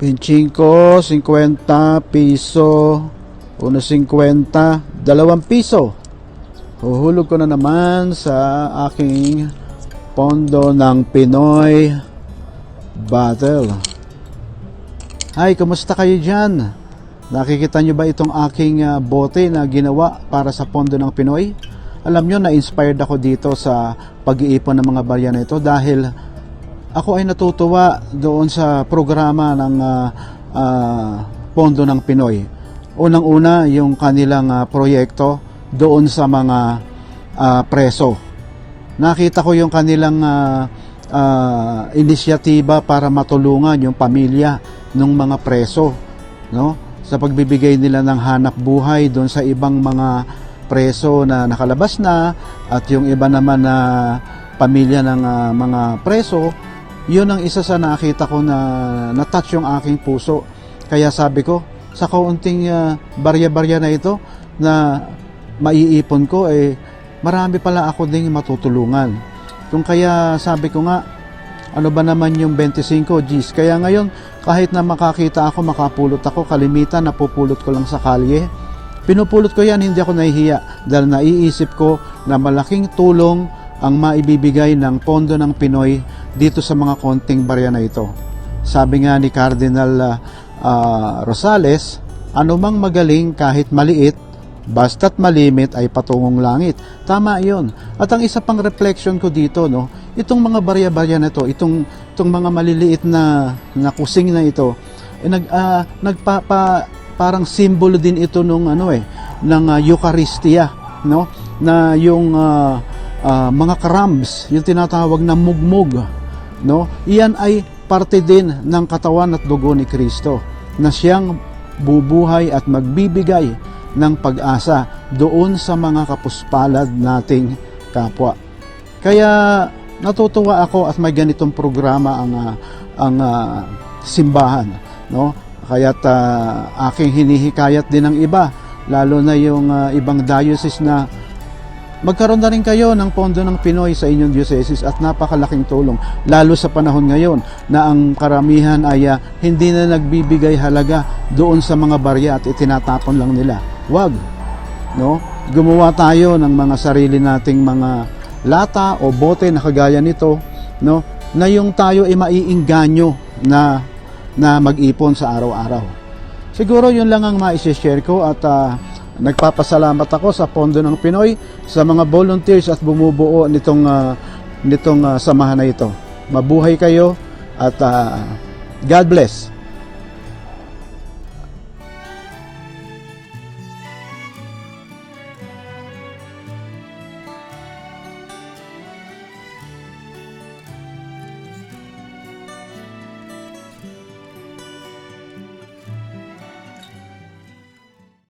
25, 50 piso, 1.50, 2 piso. Huhulog ko na naman sa aking pondo ng Pinoy Battle. Hi, kumusta kayo dyan? Nakikita nyo ba itong aking ah, bote na ginawa para sa pondo ng Pinoy? Alam nyo, na-inspired ako dito sa pag-iipon ng mga barya na ito dahil ako ay natutuwa doon sa programa ng ah, ah, Pondo ng Pinoy. Unang-una, yung kanilang ah, proyekto doon sa mga ah, preso. Nakita ko yung kanilang ah, ah, inisyatiba para matulungan yung pamilya ng mga preso, no? Sa pagbibigay nila ng hanap buhay doon sa ibang mga preso na nakalabas na at yung iba naman na pamilya ng ah, mga preso, yun ang isa sa nakita ko na na-touch yung aking puso. Kaya sabi ko, sa kaunting ah, barya-barya na ito na maiipon ko, eh, marami pala ako ding matutulungan. Kung kaya sabi ko nga, ano ba naman yung 25 Gs? Kaya ngayon, kahit na makakita ako, makapulot ako, kalimitan, napupulot ko lang sa kalye. Pinupulot ko yan, hindi ako nahihiya dahil naiisip ko na malaking tulong ang maibibigay ng pondo ng Pinoy dito sa mga konting barya na ito. Sabi nga ni Cardinal ah, Rosales, anumang magaling kahit maliit, basta't malimit ay patungong langit. Tama 'yon. At ang isa pang reflection ko dito, no, itong mga barya-barya na to, itong itong mga maliliit na na kusing na ito, eh, nag ah, nagpapa parang simbolo din ito nung ano eh ng ah, Eucharistia, no? Na yung ah, ah, mga crumbs, yung tinatawag na mugmug, no? Iyan ay parte din ng katawan at dugo ni Kristo na siyang bubuhay at magbibigay ng pag-asa doon sa mga kapuspalad nating kapwa. Kaya natutuwa ako at may ganitong programa ang ah, ang ah, simbahan, no? Kaya't ah, aking hinihikayat din ng iba, lalo na yung ah, ibang diocese na magkaroon na rin kayo ng pondo ng Pinoy sa inyong diocese at napakalaking tulong lalo sa panahon ngayon na ang karamihan ay ah, hindi na nagbibigay halaga doon sa mga barya at itinatapon lang nila. Wag, no? Gumawa tayo ng mga sarili nating mga lata o bote na kagaya nito, no? Na yung tayo ay maiingganyo na na mag-ipon sa araw-araw. Siguro yun lang ang ma-share ko at ah, nagpapasalamat ako sa Pondo ng Pinoy sa mga volunteers at bumubuo nitong ah, nitong ah, samahan na ito. Mabuhay kayo at ah, God bless.